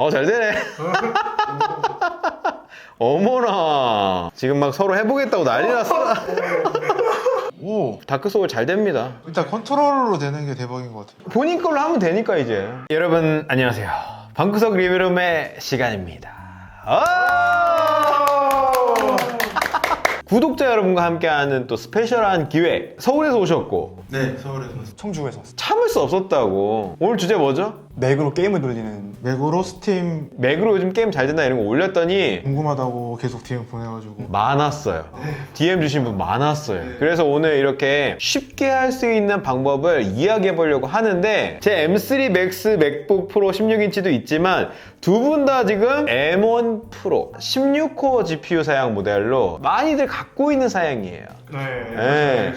어, 잘 되네. 어머나. 지금 막 서로 해보겠다고 난리 났어. 오 다크소울 잘 됩니다. 일단 컨트롤러로 되는 게 대박인 것 같아요 본인 걸로 하면 되니까 이제. 여러분, 안녕하세요. 방구석 리뷰룸의 시간입니다. 아! 구독자 여러분과 함께하는 또 스페셜한 기회. 서울에서 오셨고, 네 서울에서 청주에서 왔어요. 참을 수 없었다고. 오늘 주제 뭐죠? 맥으로 게임을 돌리는 맥으로 스팀 맥으로 요즘 게임 잘 된다 이런 거 올렸더니 궁금하다고 계속 DM 보내가지고 많았어요. DM 주신 분 많았어요. 그래서 오늘 이렇게 쉽게 할 수 있는 방법을 이야기해 보려고 하는데 제 M3 Max 맥북 프로 16인치도 있지만 두 분 다 지금 M1 프로 16코어 GPU 사양 모델로 많이들 갖고 있는 사양이에요. 네, 네.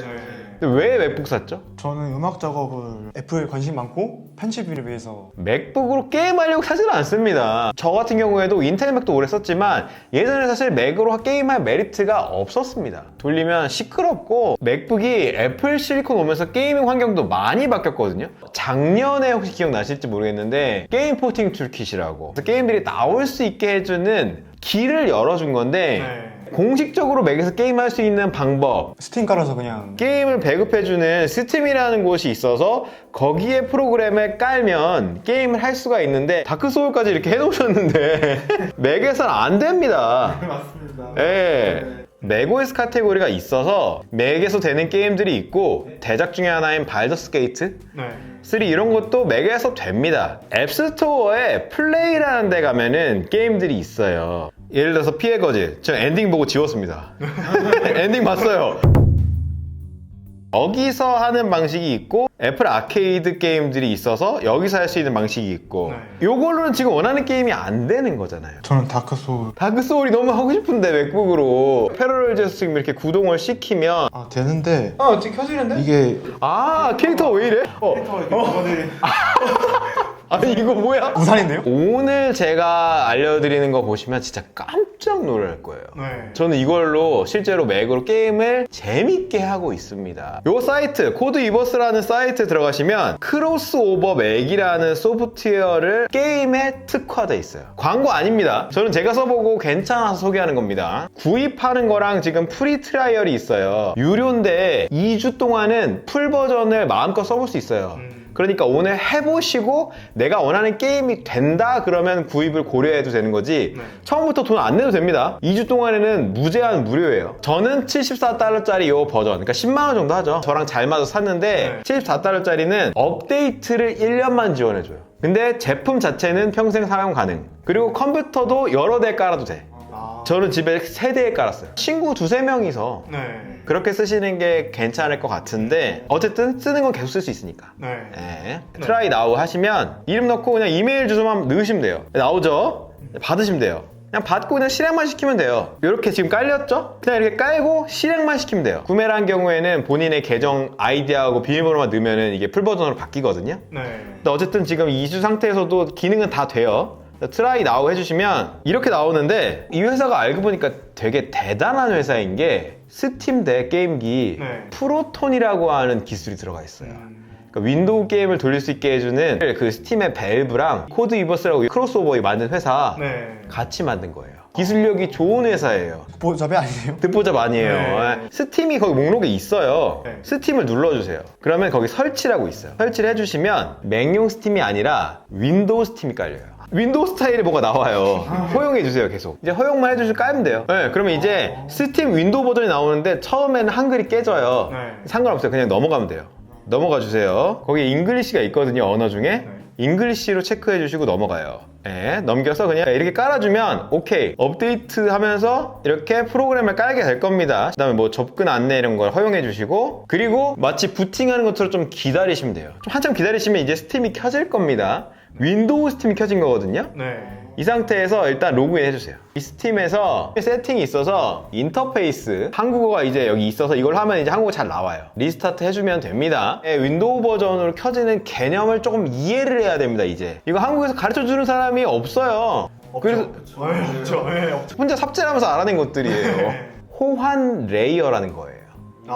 근데 왜 맥북 샀죠? 저는 음악 작업을 애플 관심 많고 편집을 위해서 맥북으로 게임하려고 사지는 않습니다. 저 같은 경우에도 인텔 맥도 오래 썼지만 예전에 사실 맥으로 게임할 메리트가 없었습니다. 돌리면 시끄럽고 맥북이 애플 실리콘 오면서 게이밍 환경도 많이 바뀌었거든요. 작년에 혹시 기억나실지 모르겠는데 게임 포팅 툴킷이라고 게임들이 나올 수 있게 해주는 길을 열어준 건데 공식적으로 맥에서 게임할 수 있는 방법 스팀 깔아서 그냥 게임을 배급해주는 스팀이라는 곳이 있어서 거기에 프로그램을 깔면 게임을 할 수가 있는데 다크소울까지 이렇게 해놓으셨는데 맥에선 안 됩니다. 맞습니다 예. 맥OS 카테고리가 있어서 맥에서 되는 게임들이 있고 대작 중에 하나인 발더스 게이트 네 3 이런 것도 맥에서 됩니다. 앱스토어에 플레이라는 데 가면은 게임들이 있어요. 예를 들어서 피해 거지. 저 엔딩 보고 지웠습니다. 엔딩 봤어요. 여기서 하는 방식이 있고 애플 아케이드 게임들이 있어서 여기서 할 수 있는 방식이 있고 네. 요걸로는 지금 원하는 게임이 안 되는 거잖아요. 저는 다크 소울 다크 소울이 너무 하고 싶은데 맥북으로 패러렐제스 지금 이렇게 구동을 시키면 아 되는데 아 어떻게 켜지는데? 이게 아 캐릭터가 왜 이래? 어. 아니 이거 뭐야? 우산인데요? 오늘 제가 알려드리는 거 보시면 진짜 깜짝 놀랄 거예요. 네 저는 이걸로 실제로 맥으로 게임을 재밌게 하고 있습니다. 요 사이트, 코드 이버스라는 사이트 들어가시면 크로스오버 맥이라는 소프트웨어를 게임에 특화돼 있어요. 광고 아닙니다. 저는 제가 써보고 괜찮아서 소개하는 겁니다. 구입하는 거랑 지금 프리 트라이얼이 있어요. 유료인데 2주 동안은 풀 버전을 마음껏 써볼 수 있어요. 그러니까 오늘 해보시고 내가 원하는 게임이 된다 그러면 구입을 고려해도 되는 거지 처음부터 돈 안 내도 됩니다. 2주 동안에는 무제한 무료예요. 저는 74달러짜리 요 버전 그러니까 10만원 정도 하죠. 저랑 잘 맞아서 샀는데 74달러짜리는 업데이트를 1년만 지원해줘요. 근데 제품 자체는 평생 사용 가능. 그리고 컴퓨터도 여러 대 깔아도 돼. 아, 저는 집에 세대 깔았어요 친구 두세 명이서 네 그렇게 쓰시는 게 괜찮을 것 같은데 어쨌든 쓰는 건 계속 쓸 수 있으니까 네. 네. 트라이 나우 하시면 이름 넣고 그냥 이메일 주소만 넣으시면 돼요. 나오죠? 받으시면 돼요. 그냥 받고 그냥 실행만 시키면 돼요. 이렇게 지금 깔렸죠? 그냥 이렇게 깔고 실행만 시키면 돼요. 구매를 한 경우에는 본인의 계정 아이디하고 비밀번호만 넣으면 이게 풀버전으로 바뀌거든요. 네. 근데 어쨌든 지금 2주 상태에서도 기능은 다 돼요. 트라이 나우 해주시면 이렇게 나오는데 이 회사가 알고 보니까 되게 대단한 회사인 게 스팀 대 게임기 네. 프로톤이라고 하는 기술이 들어가 있어요. 음, 그러니까 윈도우 게임을 돌릴 수 있게 해주는 그 스팀의 밸브랑 코드 이버스라고 크로스오버 만든 회사 네. 같이 만든 거예요. 기술력이 좋은 회사예요. 보잡이 아니에요? 듣보잡 아니에요. 네. 예. 스팀이 거기 목록에 있어요. 네. 스팀을 눌러주세요. 그러면 거기 설치라고 있어요. 설치를 해주시면 맥용 스팀이 아니라 윈도우 스팀이 깔려요. 윈도우 스타일에 뭐가 나와요. 허용해 주세요, 계속. 이제 허용만 해주시고 깔면 돼요. 네, 그러면 이제 스팀 윈도우 버전이 나오는데 처음에는 한글이 깨져요. 네. 상관없어요. 그냥 넘어가면 돼요. 넘어가 주세요. 거기 잉글리시가 있거든요, 언어 중에. 잉글리시로 체크해 주시고 넘어가요. 예, 넘겨서 그냥 이렇게 깔아주면 오케이 업데이트 하면서 이렇게 프로그램을 깔게 될 겁니다. 그 다음에 뭐 접근 안내 이런 걸 허용해 주시고 그리고 마치 부팅하는 것처럼 좀 기다리시면 돼요. 좀 한참 기다리시면 이제 스팀이 켜질 겁니다. 윈도우 스팀이 켜진 거거든요. 네. 이 상태에서 일단 로그인 해주세요. 이 스팀에서 세팅이 있어서 인터페이스 한국어가 이제 여기 있어서 이걸 하면 이제 한국어 잘 나와요. 리스타트 해주면 됩니다. 예, 윈도우 버전으로 켜지는 개념을 조금 이해를 해야 됩니다. 이제 이거 한국에서 가르쳐 주는 사람이 없어요. 그래서 없죠. 네, 없죠. 네, 없죠. 혼자 삽질 하면서 알아낸 것들이에요. 네. 호환 레이어라는 거예요. 아.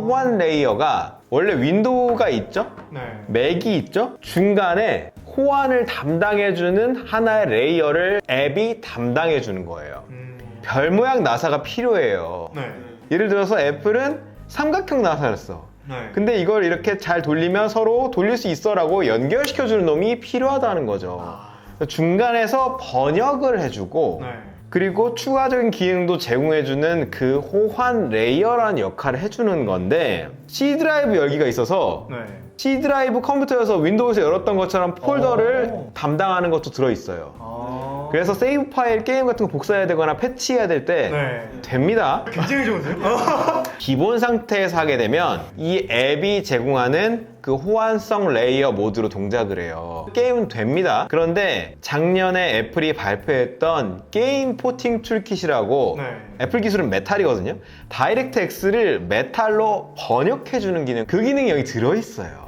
호환 레이어가 원래 윈도우가 있죠? 네. 맥이 있죠? 중간에 호환을 담당해주는 하나의 레이어를 앱이 담당해주는 거예요. 음. 별 모양 나사가 필요해요. 네. 예를 들어서 애플은 삼각형 나사를 써. 네. 근데 이걸 이렇게 잘 돌리면 서로 돌릴 수 있어라고 연결시켜주는 놈이 필요하다는 거죠. 아. 중간에서 번역을 해주고 네. 그리고 추가적인 기능도 제공해주는 그 호환 레이어라는 역할을 해주는 건데 C 드라이브 열기가 있어서 네. C 드라이브 컴퓨터에서 윈도우에서 열었던 것처럼 폴더를 오. 담당하는 것도 들어있어요. 아. 그래서 세이브 파일 게임 같은 거 복사해야 되거나 패치해야 될 때 네. 됩니다. 굉장히 좋은데요? 기본 상태에서 하게 되면 이 앱이 제공하는 그 호환성 레이어 모드로 동작을 해요. 게임은 됩니다. 그런데 작년에 애플이 발표했던 게임 포팅 툴킷이라고 네. 애플 기술은 메탈이거든요. 다이렉트 X를 메탈로 번역해주는 기능, 그 기능이 여기 들어있어요.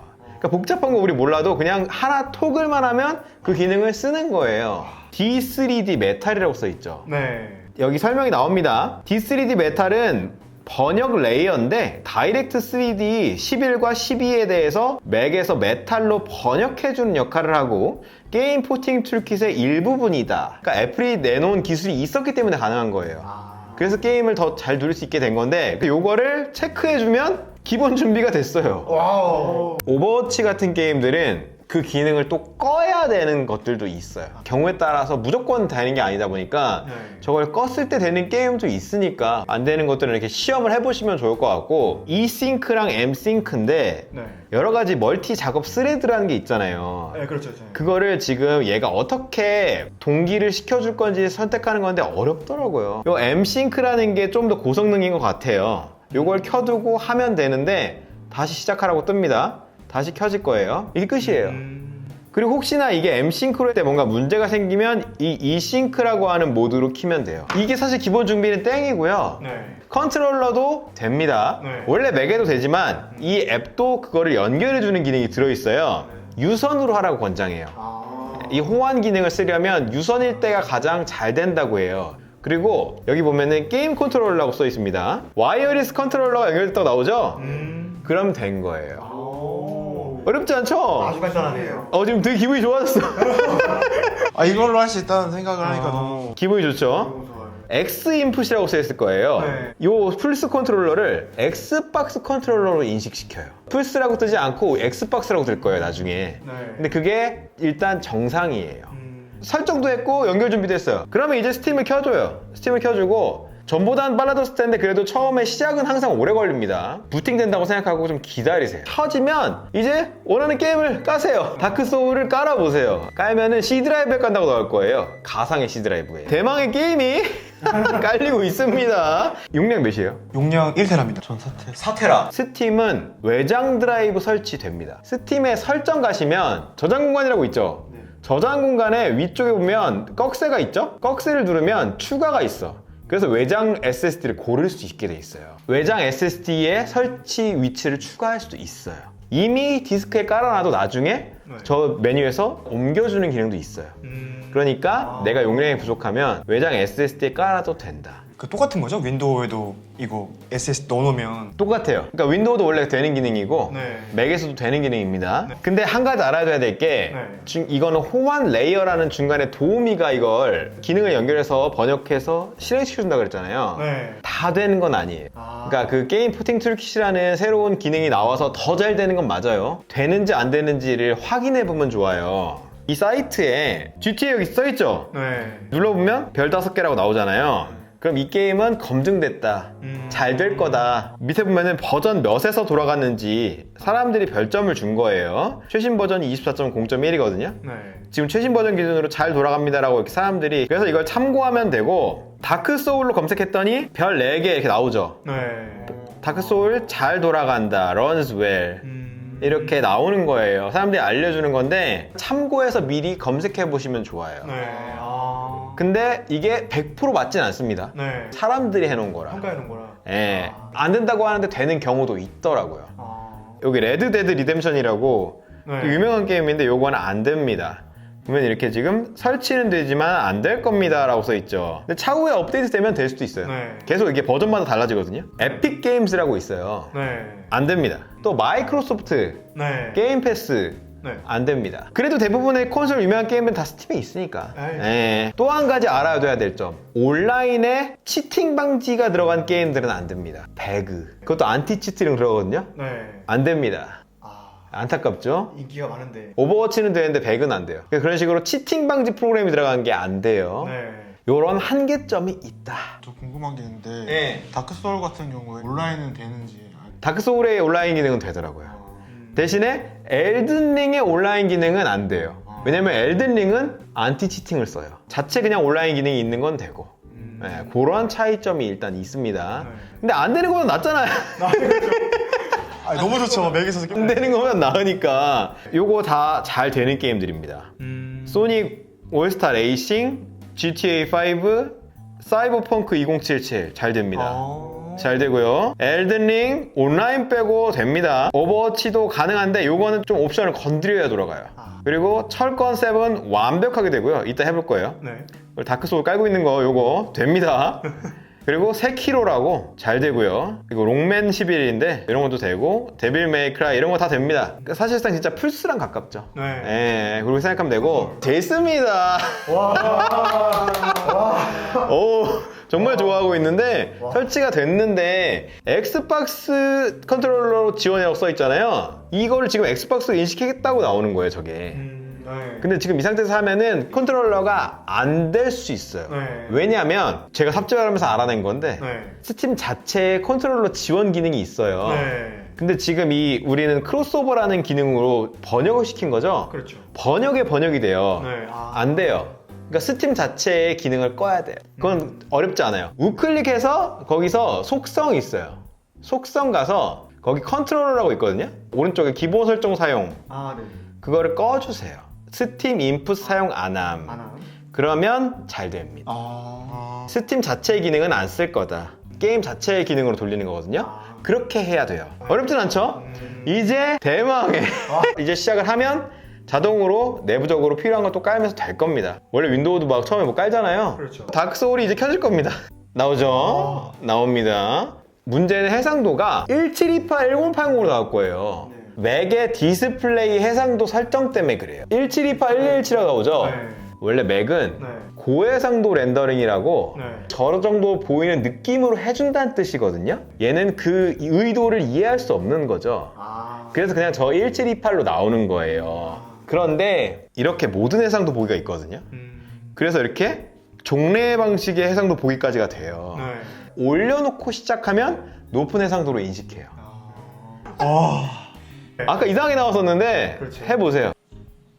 그러니까 복잡한 거 우리 몰라도 그냥 하나 토글만 하면 그 기능을 쓰는 거예요. D3D 메탈이라고 써 있죠. 네. 여기 설명이 나옵니다. D3D 메탈은 번역 레이어인데 다이렉트 3D 11과 12에 대해서 맥에서 메탈로 번역해주는 역할을 하고 게임 포팅 툴킷의 일부분이다. 그러니까 애플이 내놓은 기술이 있었기 때문에 가능한 거예요. 아. 그래서 게임을 더 잘 누릴 수 있게 된 건데 그 요거를 체크해주면 기본 준비가 됐어요. 와우. 오버워치 같은 게임들은 그 기능을 또 꺼야 되는 것들도 있어요. 경우에 따라서 무조건 되는 게 아니다 보니까 네. 저걸 껐을 때 되는 게임도 있으니까 안 되는 것들은 이렇게 시험을 해보시면 좋을 것 같고 eSync랑 mSync인데 네. 여러 가지 멀티 작업 스레드라는 게 있잖아요. 네, 그렇죠. 네. 그거를 지금 얘가 어떻게 동기를 시켜줄 건지 선택하는 건데 어렵더라고요. 요 mSync라는 게 좀 더 고성능인 것 같아요. 요걸 켜두고 하면 되는데 다시 시작하라고 뜹니다. 다시 켜질 거예요. 이게 끝이에요. 음. 그리고 혹시나 이게 m싱크로 할때 뭔가 문제가 생기면 이 e싱크라고 하는 모드로 키면 돼요. 이게 사실 기본 준비는 땡이고요. 네. 컨트롤러도 됩니다. 네. 원래 맥에도 되지만 이 앱도 그거를 연결해주는 기능이 들어있어요. 유선으로 하라고 권장해요. 아. 이 호환 기능을 쓰려면 유선일 때가 가장 잘 된다고 해요. 그리고 여기 보면은 게임 컨트롤러라고 써 있습니다. 와이어리스 컨트롤러가 연결됐다고 나오죠? 음. 그럼 된 거예요. 오. 어렵지 않죠? 아주 간단하네요. 어, 지금 되게 기분이 좋아졌어. 아 이걸로 할 수 있다는 생각을 하니까 아. 너무 기분이 좋죠? 너무 좋아요. X 인풋이라고 써 있을 거예요. 네. 요 플스 컨트롤러를 X박스 컨트롤러로 인식시켜요. 플스라고 뜨지 않고 X박스라고 뜰 거예요, 나중에. 네. 근데 그게 일단 정상이에요. 음. 설정도 했고 연결 준비도 했어요. 그러면 이제 스팀을 켜줘요. 스팀을 켜주고 전보단 빨라졌을 텐데 그래도 처음에 시작은 항상 오래 걸립니다. 부팅된다고 생각하고 좀 기다리세요. 켜지면 이제 원하는 게임을 까세요. 다크 소울을 깔아보세요. 깔면은 C 드라이브에 깐다고 나올 거예요. 가상의 C 드라이브에. 대망의 게임이 깔리고 있습니다. 용량 몇이에요? 용량 1테라입니다. 전 사태. 사테라. 스팀은 외장 드라이브 설치됩니다. 스팀에 설정 가시면 저장 공간이라고 있죠. 네. 저장 공간에 위쪽에 보면 꺽쇠가 있죠? 꺽쇠를 누르면 추가가 있어. 그래서 외장 SSD를 고를 수 있게 돼 있어요. 외장 SSD의 설치 위치를 추가할 수도 있어요. 이미 디스크에 깔아놔도 나중에 네. 저 메뉴에서 옮겨주는 기능도 있어요. 음. 그러니까 아. 내가 용량이 부족하면 외장 SSD에 깔아도 된다. 그 똑같은 거죠? 윈도우에도 이거 SS 넣어놓으면 똑같아요. 그러니까 윈도우도 원래 되는 기능이고 네. 맥에서도 되는 기능입니다. 네. 근데 한 가지 알아둬야 될 게 네. 이거는 호환 레이어라는 중간에 도우미가 이걸 기능을 연결해서 번역해서 실행시켜준다 그랬잖아요. 네. 다 되는 건 아니에요. 아. 그러니까 그 게임 포팅 툴킷이라는 새로운 기능이 나와서 더 잘 되는 건 맞아요. 되는지 안 되는지를 확인해 보면 좋아요. 이 사이트에 GTA 여기 써있죠? 네. 눌러보면 별 다섯 개라고 나오잖아요. 그럼 이 게임은 검증됐다. 음. 잘될 거다. 밑에 보면은 버전 몇에서 돌아갔는지 사람들이 별점을 준 거예요. 최신 버전이 24.0.1이거든요. 네. 지금 최신 버전 기준으로 잘 돌아갑니다라고 이렇게 사람들이 그래서 이걸 참고하면 되고 다크 소울로 검색했더니 별 4개 이렇게 나오죠. 네. 다크 소울 잘 돌아간다. runs well. 음. 이렇게 나오는 거예요. 사람들이 알려주는 건데 참고해서 미리 검색해 보시면 좋아요. 네. 아. 근데 이게 100% 맞진 않습니다. 네. 사람들이 해놓은 거라. 평가해 놓은 거라. 예. 안 된다고 하는데 되는 경우도 있더라고요. 아. 여기 레드 데드 리뎀션이라고 네. 그 유명한 게임인데 요거는 안 됩니다. 보면 이렇게 지금 설치는 되지만 안 될 겁니다 라고 써 있죠. 근데 차후에 업데이트 되면 될 수도 있어요. 네. 계속 이게 버전마다 달라지거든요. 에픽 게임즈라고 있어요. 네. 안 됩니다. 또 마이크로소프트, 네. 게임 패스, 네. 안 됩니다. 그래도 대부분의 콘솔 유명한 게임은 다 스팀에 있으니까. 에이. 예. 또한 가지 알아둬야 될 점. 온라인에 치팅 방지가 들어간 게임들은 안 됩니다. 배그. 그것도 안티 치트링 들어가거든요. 네. 안 됩니다. 아, 안타깝죠? 인기가 많은데. 오버워치는 되는데 배그는 안 돼요. 그러니까 그런 식으로 치팅 방지 프로그램이 들어간 게 안 돼요. 네. 요런 한계점이 있다. 저 궁금한 게 있는데 예. 다크 소울 같은 경우에 온라인은 되는지 아, 다크 소울의 온라인 기능은 되더라고요. 음. 대신에 엘든링의 온라인 기능은 안 돼요. 왜냐면 엘든링은 안티 치팅을 써요. 자체 그냥 온라인 기능이 있는 건 되고. 음. 네, 그런 차이점이 일단 있습니다. 네. 근데 안 되는 거보다 낫잖아요. 아, 너무 좋죠 맥에서 안 되는 거보다 나으니까. 요거 다 잘 되는 게임들입니다. 음. 소닉 올스타 레이싱, GTA 5, 사이버펑크 2077 잘 됩니다. 아. 잘 되고요. 엘든링 온라인 빼고 됩니다. 오버워치도 가능한데 요거는 좀 옵션을 건드려야 돌아가요. 아. 그리고 철권 7 완벽하게 되고요. 이따 해볼 거예요. 네. 그리고 다크 소울 깔고 있는 거 요거 됩니다. 그리고 세키로라고 잘 되고요. 그리고 롱맨 11인데 이런 것도 되고 데빌 메이크라이 이런 거 다 됩니다. 그러니까 사실상 진짜 플스랑 가깝죠. 네. 예, 그렇게 생각하면 되고 됐습니다. 오, 정말 좋아하고 있는데 설치가 됐는데 엑스박스 컨트롤러로 지원이라고 써 있잖아요. 이거를 지금 엑스박스 인식했다고 나오는 거예요, 저게. 음. 네. 근데 지금 이 상태에서 하면은 컨트롤러가 안 될 수 있어요. 네. 왜냐하면 제가 삽질하면서 알아낸 건데 네. 스팀 자체에 컨트롤러 지원 기능이 있어요. 네. 근데 지금 이 우리는 크로스오버라는 기능으로 번역을 시킨 거죠. 그렇죠. 번역에 번역이 돼요. 네. 아. 안 돼요. 그러니까 스팀 자체의 기능을 꺼야 돼요. 그건 음. 어렵지 않아요. 우클릭해서 거기서 속성 있어요. 속성 가서 거기 컨트롤러라고 있거든요. 오른쪽에 기본 설정 사용 아, 네. 그거를 꺼주세요. 스팀 인풋 사용 안함. 안 함. 그러면 잘 됩니다. 아, 스팀 자체의 기능은 안 쓸 거다. 게임 자체의 기능으로 돌리는 거거든요. 아. 그렇게 해야 돼요. 어렵진 않죠? 음. 이제 대망의 아. 이제 시작을 하면 자동으로 내부적으로 필요한 거또 깔면서 될 겁니다. 원래 윈도우도 막 처음에 뭐 깔잖아요. 그렇죠. 다크 소울이 이제 켜질 겁니다. 나오죠? 나옵니다. 문제는 해상도가 1728, 1080으로 나올 거예요. 맥의 디스플레이 해상도 설정 때문에 그래요. 1728, 1117가 나오죠? 네. 원래 맥은 네. 고해상도 렌더링이라고 네. 저런 정도 보이는 느낌으로 해준다는 뜻이거든요. 얘는 그 의도를 이해할 수 없는 거죠. 아. 그래서 그냥 저 1728로 나오는 거예요. 그런데 이렇게 모든 해상도 보기가 있거든요. 음. 그래서 이렇게 종래 방식의 해상도 보기까지가 돼요. 네. 올려놓고 시작하면 높은 해상도로 인식해요. 아. 와, 아까 이상하게 나왔었는데 그렇죠. 해보세요.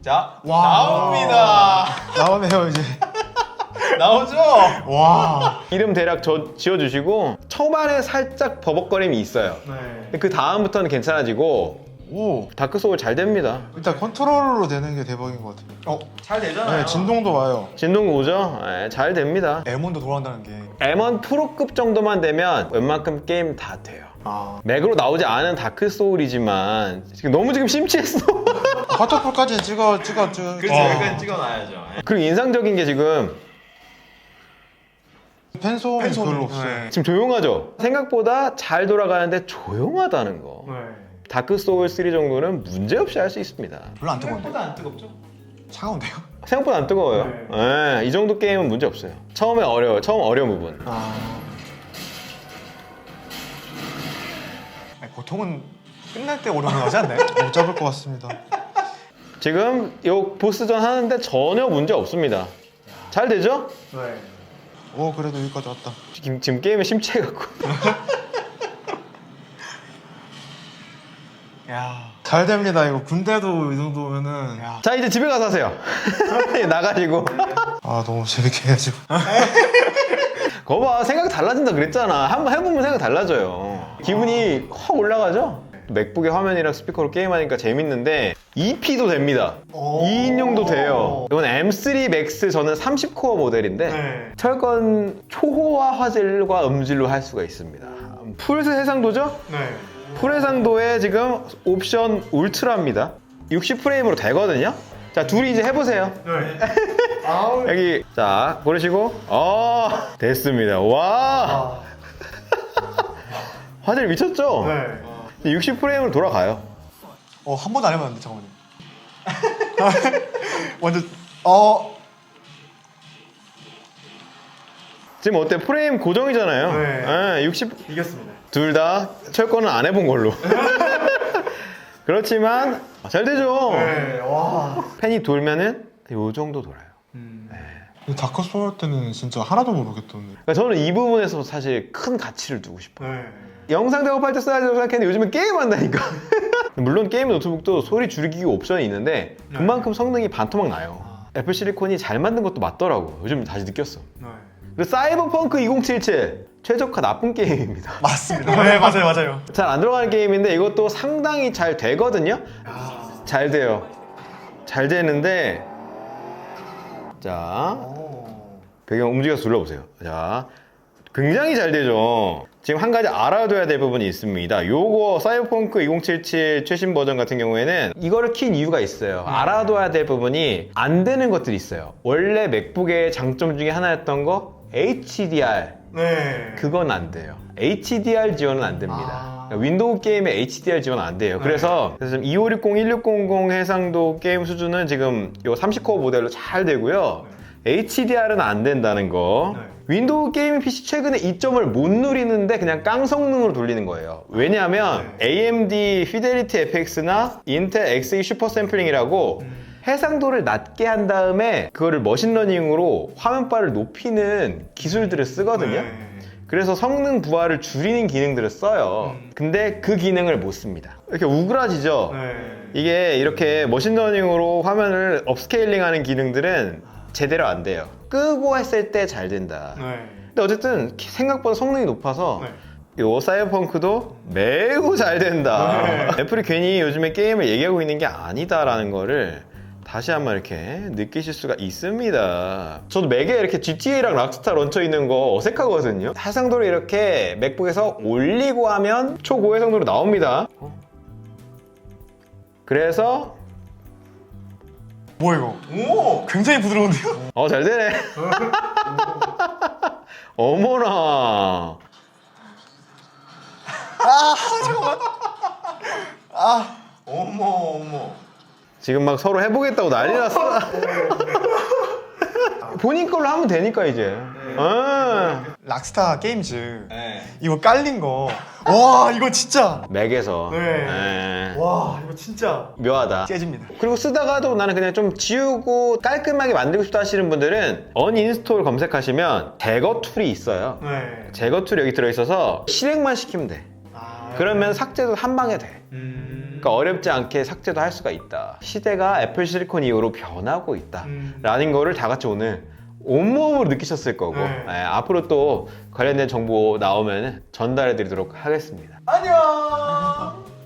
자, 와. 나옵니다. 나오네요 이제. 나오죠? 와, 이름 대략 저 지어주시고 초반에 살짝 버벅거림이 있어요. 네. 근데 그 다음부터는 괜찮아지고 오. 다크 소울 잘 됩니다. 일단 컨트롤러로 되는 게 대박인 것 같아요. 어, 잘 되잖아요. 네, 진동도 와요. 진동 오죠? 네, 잘 됩니다. M1도 돌아간다는 게. M1 프로급 정도만 되면 웬만큼 게임 다 돼요. 아. 맥으로 나오지 않은 다크 소울이지만 지금 너무 지금 심취했어. 화터풀까지 찍어 찍어 찍어. 와. 찍어놔야죠. 그리고 인상적인 게 지금 팬소음이 팬소음이, 별로 없어요. 네. 지금 조용하죠. 생각보다 잘 돌아가는데 조용하다는 거. 네. 다크 소울 3 정도는 문제 없이 할 수 있습니다. 별로 안 뜨거운데. 안 뜨겁죠? 차가운데요? 생각보다 안 뜨거워요. 네. 예, 이 정도 게임은 문제 없어요. 처음에 어려워요. 처음 어려운 부분. 아. 보통은 끝날 때 오르면 하지 않나요? 못 잡을 것 같습니다. 지금 요 보스전 하는데 전혀 문제 없습니다. 잘 되죠? 네. 오 그래도 여기까지 왔다. 지금, 지금 게임에 심취해갖고. 야. 잘 됩니다. 이거 군대도 이 정도면은. 야. 자, 이제 집에 가서 하세요. 나가시고. 아 너무 재밌게 해가지고. 거봐, 생각 달라진다 그랬잖아. 한번 해보면 생각 달라져요. 기분이 확 올라가죠? 맥북의 화면이랑 스피커로 게임하니까 재밌는데 EP도 됩니다. 오. 2인용도 돼요. 이건 M3 Max 저는 30코어 모델인데 네. 철권 초호화 화질과 음질로 할 수가 있습니다. 풀 해상도죠? 네. 풀 해상도에 지금 옵션 울트라입니다. 60프레임으로 되거든요. 자, 둘이 이제 해보세요. 네. 아우. 여기 자 고르시고 어 됐습니다. 와 아. 화질 미쳤죠? 네. 60프레임으로 돌아가요. 어 한 번도 안 해봤는데 잠깐만요. 완전 어 지금 어때? 프레임 고정이잖아요. 네. 예, 60 이겼습니다. 둘 다 철거는 안 해본 걸로. 그렇지만 잘 되죠. 네. 와. 펜이 돌면은 요 정도 돌아요. 음. 다크 소울 때는 진짜 하나도 모르겠던데. 그러니까 저는 이 부분에서 사실 큰 가치를 두고 싶어요. 네. 영상 작업할 때 써야 된다고 생각했는데 요즘은 게임 한다니까. 물론 게임 노트북도 소리 줄이기 옵션이 있는데 그만큼 성능이 반토막 나요. 애플 실리콘이 잘 만든 것도 맞더라고. 요즘 다시 느꼈어. 네. 그리고 사이버펑크 2077 최저가 나쁜 게임입니다. 맞습니다. 네 맞아요 맞아요. 잘 안 들어가는 게임인데 이것도 상당히 잘 되거든요. 아. 잘 돼요. 잘 되는데 자 오. 배경 움직여서 둘러보세요. 자, 굉장히 잘 되죠. 지금 한 가지 알아둬야 될 부분이 있습니다. 요거 사이버펑크 2077 최신 버전 같은 경우에는 이거를 킨 이유가 있어요. 알아둬야 될 부분이 안 되는 것들이 있어요. 원래 맥북의 장점 중에 하나였던 거 HDR 네. 그건 안 돼요. HDR 지원은 안 됩니다. 아. 그러니까 윈도우 게임에 HDR 지원 안 돼요. 그래서, 그래서 지금 2560, 1600 해상도 게임 수준은 지금 요 30코어 모델로 잘 되고요. HDR은 안 된다는 거. 네. 윈도우 게이밍 PC 최근에 이 점을 못 누리는데 그냥 깡 성능으로 돌리는 거예요. 왜냐하면 AMD 피델리티 FX나 인텔 Xe 슈퍼 샘플링이라고 해상도를 낮게 한 다음에 그거를 머신러닝으로 화면바를 높이는 기술들을 쓰거든요. 네. 그래서 성능 부하를 줄이는 기능들을 써요. 음. 근데 그 기능을 못 씁니다. 이렇게 우그라지죠? 네. 이게 이렇게 머신러닝으로 화면을 업스케일링 하는 기능들은 제대로 안 돼요. 끄고 했을 때 잘 된다. 네. 근데 어쨌든 생각보다 성능이 높아서 네. 요 사이버펑크도 매우 잘 된다. 네. 애플이 괜히 요즘에 게임을 얘기하고 있는 게 아니다라는 거를 다시 한번 이렇게 느끼실 수가 있습니다. 저도 맥에 이렇게 GTA랑 락스타 런처 있는 거 어색하거든요. 해상도를 이렇게 맥북에서 올리고 하면 초고해상도로 나옵니다. 그래서 뭐 이거? 오. 굉장히 부드러운데요? 어 잘 되네. 어머나. 어머 어머. 지금 막 서로 해보겠다고 난리 났어. 본인 걸로 하면 되니까 이제. 어. 락스타 게임즈 네. 이거 깔린 거. 와 이거 진짜 맥에서. 네. 예. 와 이거 진짜. 묘하다. 깨집니다. 그리고 쓰다가도 나는 그냥 좀 지우고 깔끔하게 만들고 싶다 하시는 분들은 언인스톨 검색하시면 제거 툴이 있어요. 네. 제거 툴이 여기 들어있어서 실행만 시키면 돼. 아. 그러면 삭제도 한 방에 돼. 음. 그러니까 어렵지 않게 삭제도 할 수가 있다. 시대가 애플 실리콘 이후로 변하고 있다. 음. 라는 거를 다 같이 오늘 온몸으로 느끼셨을 거고 네. 예, 앞으로 또 관련된 정보 나오면 전달해 드리도록 하겠습니다. 안녕.